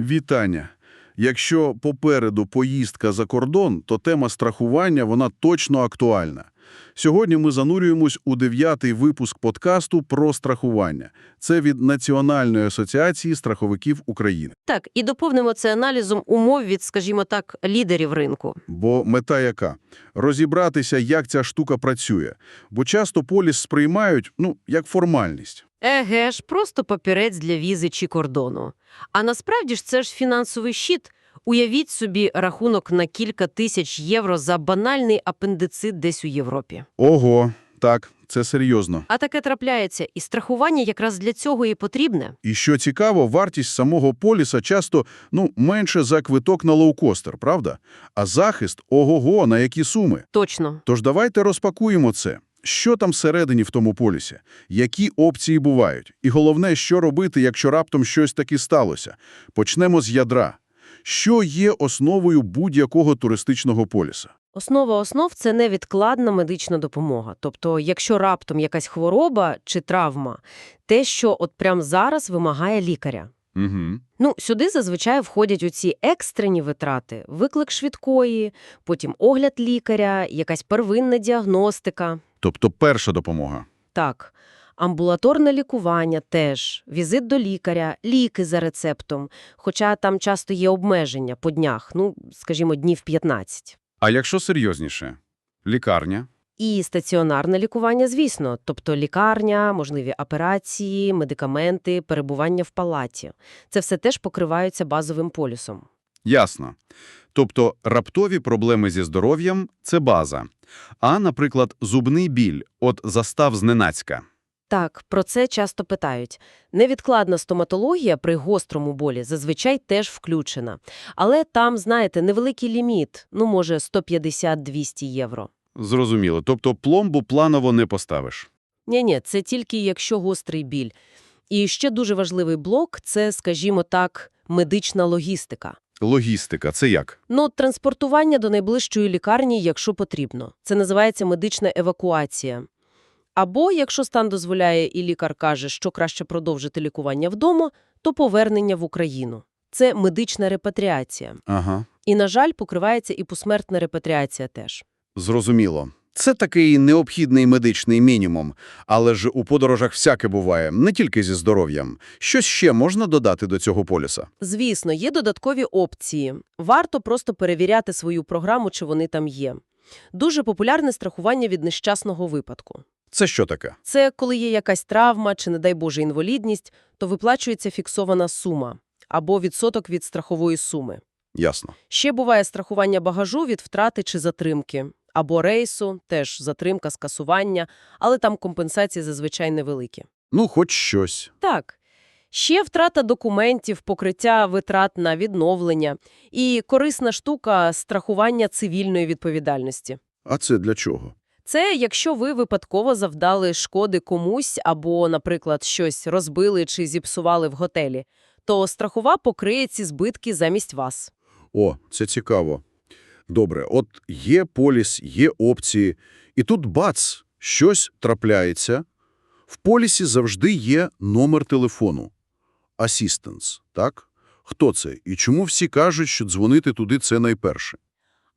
Вітання. Якщо попереду поїздка за кордон, то тема страхування, вона точно актуальна. Сьогодні ми занурюємось у дев'ятий випуск подкасту про страхування. Це від Національної асоціації страховиків України. Так, і доповнимо це аналізом умов від, скажімо так, лідерів ринку. Бо мета яка? Розібратися, як ця штука працює. Бо часто поліс сприймають, ну, як формальність. Еге ж, просто папірець для візи чи кордону. А насправді ж це ж фінансовий щит. Уявіть собі рахунок на кілька тисяч євро за банальний апендицит десь у Європі. Ого, так, це серйозно. А таке трапляється, і страхування якраз для цього і потрібне. І що цікаво, вартість самого поліса часто, ну, менше за квиток на лоукостер, правда? А захист – ого-го, на які суми. Точно. Тож давайте розпакуємо це. Що там всередині в тому полісі? Які опції бувають? І головне, що робити, якщо раптом щось таки сталося? Почнемо з ядра. Що є основою будь-якого туристичного поліса? Основа основ – це невідкладна медична допомога. Тобто, якщо раптом якась хвороба чи травма, те, що от прямо зараз вимагає лікаря. Угу. Ну, сюди зазвичай входять оці екстрені витрати, виклик швидкої, потім огляд лікаря, якась первинна діагностика. Тобто перша допомога. Так, амбулаторне лікування теж, візит до лікаря, ліки за рецептом, хоча там часто є обмеження по днях, ну, скажімо, днів 15. А якщо серйозніше? Лікарня? І стаціонарне лікування, звісно, тобто лікарня, можливі операції, медикаменти, перебування в палаті. Це все теж покриваються базовим полюсом. Ясно. Тобто раптові проблеми зі здоров'ям – це база. А, наприклад, зубний біль, от застав зненацька. Так, про це часто питають. Невідкладна стоматологія при гострому болі зазвичай теж включена. Але там, знаєте, невеликий ліміт, ну, може, 150-200 євро. Зрозуміло. Тобто пломбу планово не поставиш. Ні-ні, це тільки якщо гострий біль. І ще дуже важливий блок – це, скажімо так, медична логістика. Логістика – це як? Ну, транспортування до найближчої лікарні, якщо потрібно. Це називається медична евакуація. Або, якщо стан дозволяє і лікар каже, що краще продовжити лікування вдома, то повернення в Україну. Це медична репатріація. Ага. І, на жаль, покривається і посмертна репатріація теж. Зрозуміло. Це такий необхідний медичний мінімум. Але ж у подорожах всяке буває, не тільки зі здоров'ям. Щось ще можна додати до цього полюса? Звісно, є додаткові опції. Варто просто перевіряти свою програму, чи вони там є. Дуже популярне страхування від нещасного випадку. Це що таке? Це коли є якась травма чи, не дай Боже, інвалідність, то виплачується фіксована сума або відсоток від страхової суми. Ясно. Ще буває страхування багажу від втрати чи затримки, або рейсу, теж затримка, скасування, але там компенсації зазвичай невеликі. Ну, хоч щось. Так. Ще втрата документів, покриття витрат на відновлення і корисна штука – страхування цивільної відповідальності. А це для чого? Це якщо ви випадково завдали шкоди комусь або, наприклад, щось розбили чи зіпсували в готелі, то страхова покриє ці збитки замість вас. О, це цікаво. Добре, от є поліс, є опції, і тут бац, щось трапляється. В полісі завжди є номер телефону. Assistance, так? Хто це? І чому всі кажуть, що дзвонити туди – це найперше?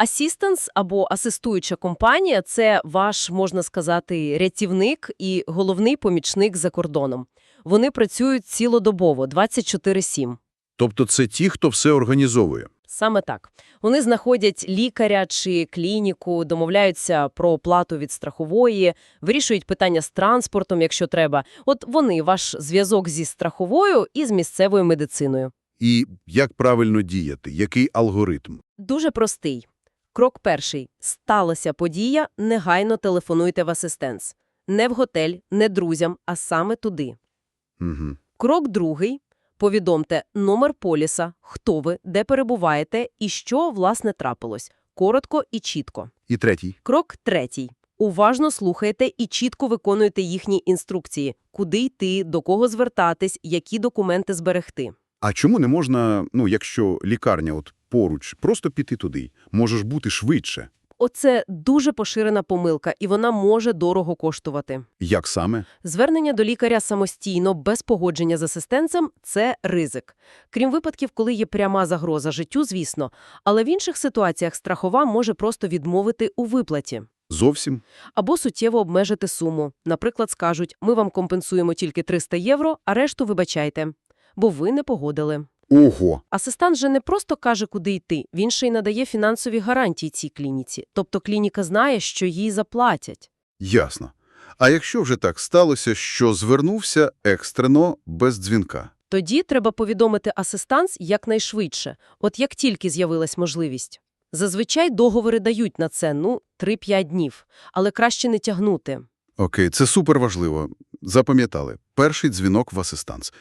Assistance або асистуюча компанія – це ваш, можна сказати, рятівник і головний помічник за кордоном. Вони працюють цілодобово, 24/7. Тобто це ті, хто все організовує. Саме так. Вони знаходять лікаря чи клініку, домовляються про оплату від страхової, вирішують питання з транспортом, якщо треба. От вони – ваш зв'язок зі страховою і з місцевою медициною. І як правильно діяти? Який алгоритм? Дуже простий. Крок перший. Сталася подія, негайно телефонуйте в асистенс. Не в готель, не друзям, а саме туди. Угу. Крок другий. Повідомте номер поліса, хто ви, де перебуваєте і що, власне, трапилось. Коротко і чітко. І третій. Крок третій. Уважно слухайте і чітко виконуйте їхні інструкції. Куди йти, до кого звертатись, які документи зберегти. А чому не можна, ну, якщо лікарня от поруч, просто піти туди? Може бути швидше. Оце дуже поширена помилка, і вона може дорого коштувати. Як саме? Звернення до лікаря самостійно, без погодження з асистенцем – це ризик. Крім випадків, коли є пряма загроза життю, звісно, але в інших ситуаціях страхова може просто відмовити у виплаті. Зовсім? Або суттєво обмежити суму. Наприклад, скажуть, ми вам компенсуємо тільки 300 євро, а решту вибачайте. Бо ви не погодили. Ого! Асистент же не просто каже, куди йти, він ще й надає фінансові гарантії цій клініці. Тобто клініка знає, що їй заплатять. Ясно. А якщо вже так сталося, що звернувся екстрено без дзвінка? Тоді треба повідомити асистанс якнайшвидше, от як тільки з'явилась можливість. Зазвичай договори дають на це, ну, 3-5 днів, але краще не тягнути. Окей, це супер важливо. Запам'ятали. Перший дзвінок в асистанс.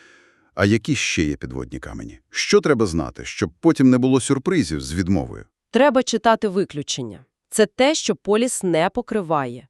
А які ще є підводні камені? Що треба знати, щоб потім не було сюрпризів з відмовою? Треба читати виключення. Це те, що поліс не покриває.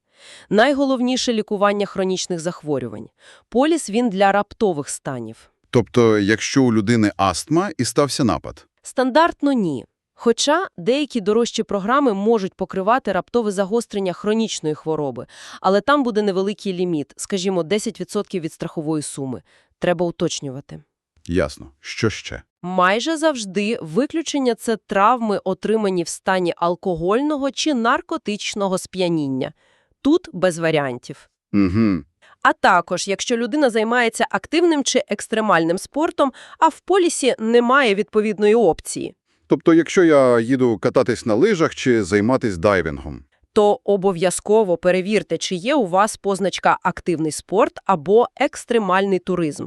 Найголовніше – лікування хронічних захворювань. Поліс – він для раптових станів. Тобто, якщо у людини астма і стався напад? Стандартно – ні. Хоча деякі дорожчі програми можуть покривати раптове загострення хронічної хвороби, але там буде невеликий ліміт, скажімо, 10% від страхової суми. Треба уточнювати. Ясно. Що ще? Майже завжди виключення – це травми, отримані в стані алкогольного чи наркотичного сп'яніння. Тут без варіантів. Угу. А також, якщо людина займається активним чи екстремальним спортом, а в полісі немає відповідної опції, Тобто, якщо я їду кататись на лижах чи займатись дайвінгом? То обов'язково перевірте, чи є у вас позначка «активний спорт» або «екстремальний туризм»,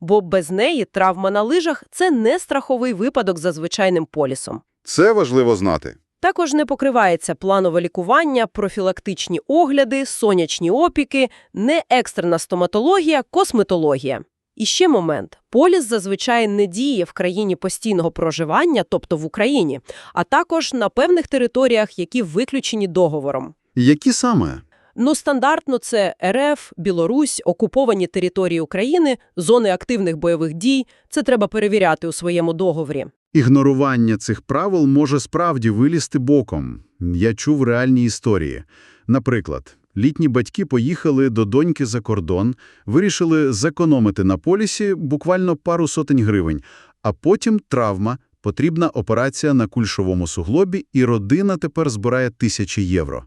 бо без неї травма на лижах – це не страховий випадок за звичайним полісом. Це важливо знати. Також не покривається планове лікування, профілактичні огляди, сонячні опіки, не екстрена стоматологія, косметологія. І ще момент. Поліс зазвичай не діє в країні постійного проживання, тобто в Україні, а також на певних територіях, які виключені договором. Які саме? Ну, стандартно це РФ, Білорусь, окуповані території України, зони активних бойових дій. Це треба перевіряти у своєму договорі. Ігнорування цих правил може справді вилізти боком. Я чув реальні історії. Наприклад, літні батьки поїхали до доньки за кордон, вирішили зекономити на полісі буквально пару сотень гривень, а потім травма, потрібна операція на кульшовому суглобі, і родина тепер збирає тисячі євро.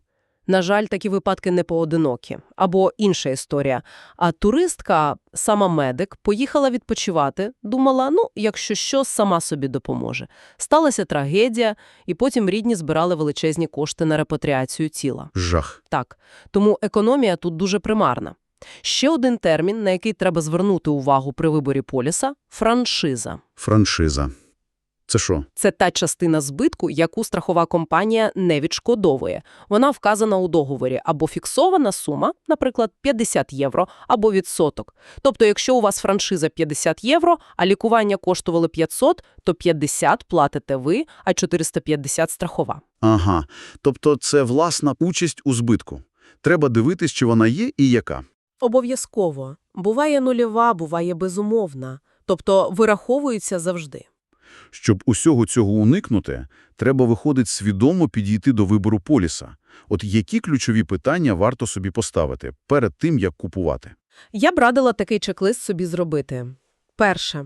На жаль, такі випадки не поодинокі. Або інша історія. А туристка, сама медик, поїхала відпочивати, думала, ну, якщо що, сама собі допоможе. Сталася трагедія, і потім рідні збирали величезні кошти на репатріацію тіла. Жах. Так, тому економія тут дуже примарна. Ще один термін, на який треба звернути увагу при виборі поліса – франшиза. Франшиза. Це що? Це та частина збитку, яку страхова компанія не відшкодовує. Вона вказана у договорі або фіксована сума, наприклад, 50 євро, або відсоток. Тобто, якщо у вас франшиза 50 євро, а лікування коштували 500, то 50 платите ви, а 450 – страхова. Ага. Тобто це власна участь у збитку. Треба дивитись, чи вона є і яка. Обов'язково. Буває нульова, буває безумовна. Тобто вираховується завжди. Щоб усього цього уникнути, треба, виходить, свідомо підійти до вибору поліса. От які ключові питання варто собі поставити перед тим, як купувати? Я б радила такий чек-лист собі зробити. Перше.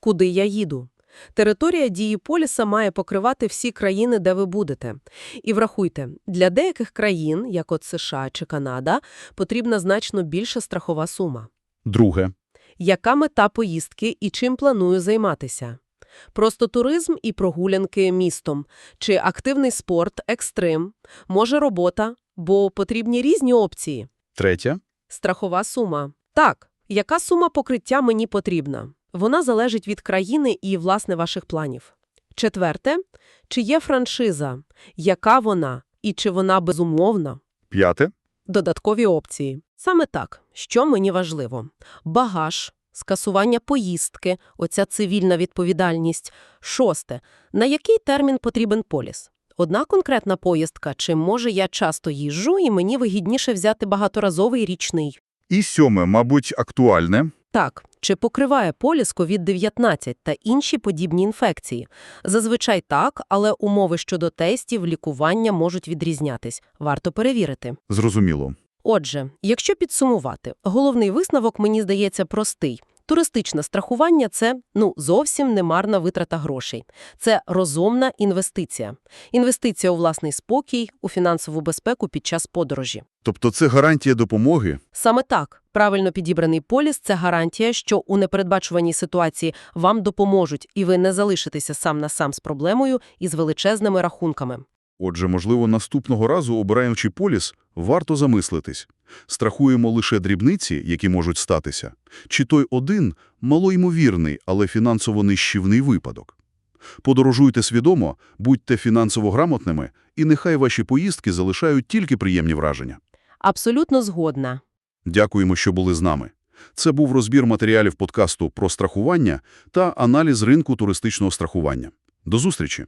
Куди я їду? Територія дії поліса має покривати всі країни, де ви будете. І врахуйте, для деяких країн, як от США чи Канада, потрібна значно більша страхова сума. Друге. Яка мета поїздки і чим планую займатися? Просто туризм і прогулянки містом, чи активний спорт, екстрим, може робота, бо потрібні різні опції. Третє. Страхова сума. Так, яка сума покриття мені потрібна? Вона залежить від країни і, власне, ваших планів. Четверте, чи є франшиза? Яка вона? І чи вона безумовна? П'яте. Додаткові опції. Саме так. Що мені важливо? Багаж, скасування поїздки, оця цивільна відповідальність. Шосте. На який термін потрібен поліс? Одна конкретна поїздка, чи може я часто їжджу і мені вигідніше взяти багаторазовий річний? І сьоме, мабуть, актуальне. Так, чи покриває поліс COVID-19 та інші подібні інфекції? Зазвичай так, але умови щодо тестів, лікування можуть відрізнятись. Варто перевірити. Зрозуміло. Отже, якщо підсумувати, головний висновок, мені здається, простий. Туристичне страхування – це, ну, зовсім не марна витрата грошей. Це розумна інвестиція. Інвестиція у власний спокій, у фінансову безпеку під час подорожі. Тобто це гарантія допомоги? Саме так, правильно підібраний поліс – це гарантія, що у непередбачуваній ситуації вам допоможуть, і ви не залишитеся сам на сам з проблемою і з величезними рахунками. Отже, можливо, наступного разу, обираючи поліс, варто замислитись. Страхуємо лише дрібниці, які можуть статися, чи той один малоймовірний, але фінансово нищівний випадок. Подорожуйте свідомо, будьте фінансово грамотними, і нехай ваші поїздки залишають тільки приємні враження. Абсолютно згодна. Дякуємо, що були з нами. Це був розбір матеріалів подкасту про страхування та аналіз ринку туристичного страхування. До зустрічі!